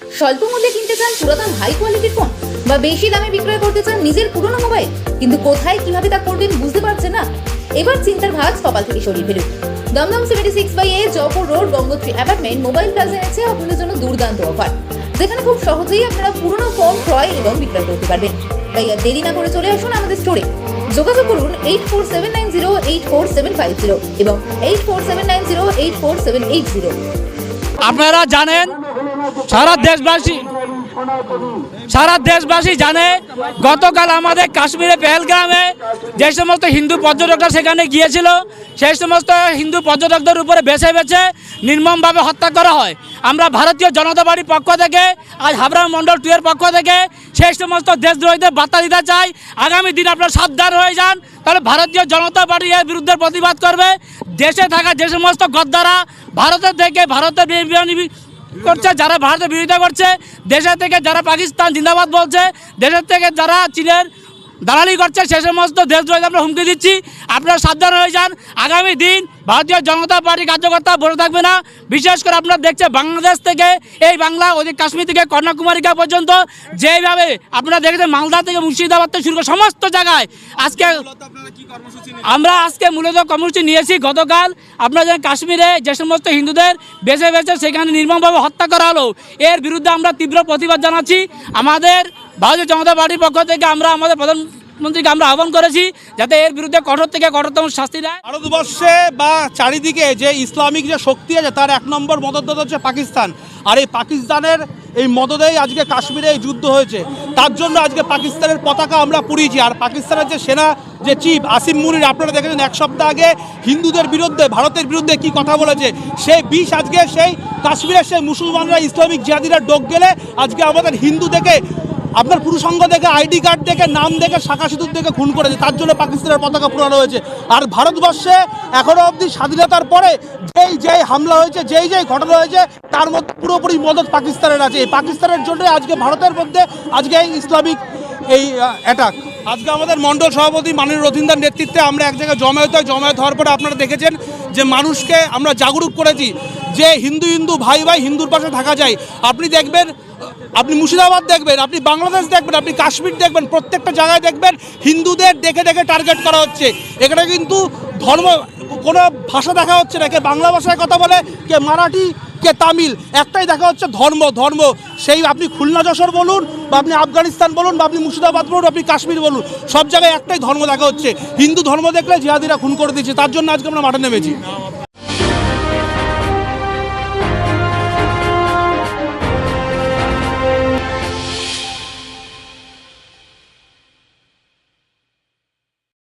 স্বল্প মূল্যে কিনতে চান পুরাতন হাই কোয়ালিটির ফোন বা বেশি দামে বিক্রয় করতে চান নিজের পুরনো মোবাইল কিন্তু কোথায় কীভাবে তা করবেন বুঝতে পারছেন না? এবার চিন্তার ভাঁজ কপাল থেকে সরিয়ে ফেলুন। Dum Dum seventy six by A Jaipur road Gangotri apartment mobile plaza আছে আপনাদের জন্য দুর্দান্ত অফার যেখানে খুব সহজেই আপনারা পুরনো ফর্ম ক্রয় এবং বিক্রয় করতে পারবেন। তাই আর দেরি না করে চলে আসুন আমাদের স্টোরে যোগাযোগ করুন eight four seven nine zero eight four seven five zero এবং eight four seven nine zero eight four seven eight zero আপনারা জানেন, সারা দেশবাসী সারা দেশবাসী জানে, গতকাল আমাদের কাশ্মীরে পেহেলগ্রামে যে সমস্ত হিন্দু পর্যটকরা সেখানে গিয়েছিল, সেই সমস্ত হিন্দু পর্যটকদের উপরে বেছে বেছে নির্মমভাবে হত্যা করা হয়। আমরা ভারতীয় জনতা পার্টির পক্ষ থেকে, আজ হাবড়া মণ্ডল টুয়ের পক্ষ থেকে সেই সমস্ত দেশদ্রোহীদের বার্তা দিতে চাই। আগামী দিন আপনারা সাবধান হয়ে যান, তাহলে ভারতীয় জনতা পার্টি এর বিরুদ্ধে প্রতিবাদ করবে। দেশে থাকা যে সমস্ত গদ্দারা, ভারতের থেকে ভারতের করছে, যারা ভারতের বিরোধিতা করছে, দেশের থেকে যারা পাকিস্তান জিন্দাবাদ বলছে, দেশের থেকে যারা চীনের দালালি করছে সে সমস্ত দেশদ্রোহী আমরা হুমকি দিচ্ছি। আপনারা সাবধান হয়ে যান। আগামী দিন ভারতীয় জনতা পার্টি কার্যকর্তা বলে থাকবে না। বিশেষ করে আপনারা দেখছে বাংলাদেশ থেকে, এই বাংলা ওদিক কাশ্মীর থেকে কন্যাকুমারিকা পর্যন্ত যেভাবে আপনারা দেখেছেন মালদা থেকে মুর্শিদাবাদ থেকে শুরু করে সমস্ত জায়গায় আজকে আমরা আজকে মূলত কর্মসূচি নিয়েছি। গতকাল আপনারা জানেন কাশ্মীরে যে সমস্ত হিন্দুদের বেছে বেছে সেখানে নির্মমভাবে হত্যা করা হলো, এর বিরুদ্ধে আমরা তীব্র প্রতিবাদ জানাচ্ছি। আমাদের ভারতীয় জনতা পার্টির পক্ষ থেকে আমরা আমাদের প্রধানমন্ত্রীকে আমরা আহ্বান করেছি যাতে এর বিরুদ্ধে কঠোর থেকে কঠোরতম শাস্তি দেয়। ভারতবর্ষে বা চারিদিকে যে ইসলামিক যে শক্তি আছে, তার এক নম্বর মদতদাতা হচ্ছে পাকিস্তান। আর এই পাকিস্তানের এই মদতেই আজকে কাশ্মীরে এই যুদ্ধ হয়েছে। তার জন্য আজকে পাকিস্তানের পতাকা আমরা পুড়িয়েছি। আর পাকিস্তানের যে সেনা, যে চিফ আসিম মুনির, আপনারা দেখেছেন এক সপ্তাহ আগে হিন্দুদের বিরুদ্ধে, ভারতের বিরুদ্ধে কি কথা বলেছে, সেই বিষ আজকে সেই কাশ্মীরের সেই মুসলমানরা, ইসলামিক জিহাদিরা ডোক গেলে আজকে আমাদের হিন্দু দেখে আপনার পুরুষাঙ্গ দেখে আইডি কার্ড দেখে, নাম দেখে, শাখা সিঁদুর দেখে খুন করেছে। তার জন্য পাকিস্তানের পতাকা পুরানো হয়েছে আর ভারতবর্ষে এখনও অবধি স্বাধীনতার পরে যেই যেই হামলা হয়েছে, যেই যেই ঘটনা হয়েছে, তার মধ্যে পুরোপুরি মদত পাকিস্তানের আছে। এই পাকিস্তানের জন্য আজকে ভারতের মধ্যে আজকে এই ইসলামিক এই অ্যাটাক আজকে আমাদের মণ্ডল সভাপতি মাননীয় রথিন্দার নেতৃত্বে আমরা এক জায়গায় জমায়েত হয় জমায়েত হওয়ার পরে আপনারা দেখেছেন যে মানুষকে আমরা জাগরুক করেছি যে হিন্দু হিন্দু ভাই ভাই হিন্দুর পাশে থাকা যায়। আপনি দেখবেন আপনি মুর্শিদাবাদ দেখবেন, আপনি বাংলাদেশ দেখবেন, আপনি কাশ্মীর দেখবেন, প্রত্যেকটা জায়গায় দেখবেন, হিন্দুদের দেখে দেখে টার্গেট করা হচ্ছে। এখানে কিন্তু ধর্ম, কোনো ভাষা দেখা হচ্ছে না, কে বাংলা ভাষায় কথা বলে, কে মারাঠি, কে তামিল, একটাই দেখা হচ্ছে ধর্ম ধর্ম। সেই আপনি খুলনা, যশোর বলুন, বা আপনি আফগানিস্তান বলুন, বা আপনি মুর্শিদাবাদ বলুন, আপনি কাশ্মীর বলুন, সব জায়গায় একটাই ধর্ম দেখা হচ্ছে। হিন্দু ধর্ম দেখলে জিহাদিরা খুন করে দিচ্ছে তার জন্য আজকে আমরা মাঠে নেমেছি।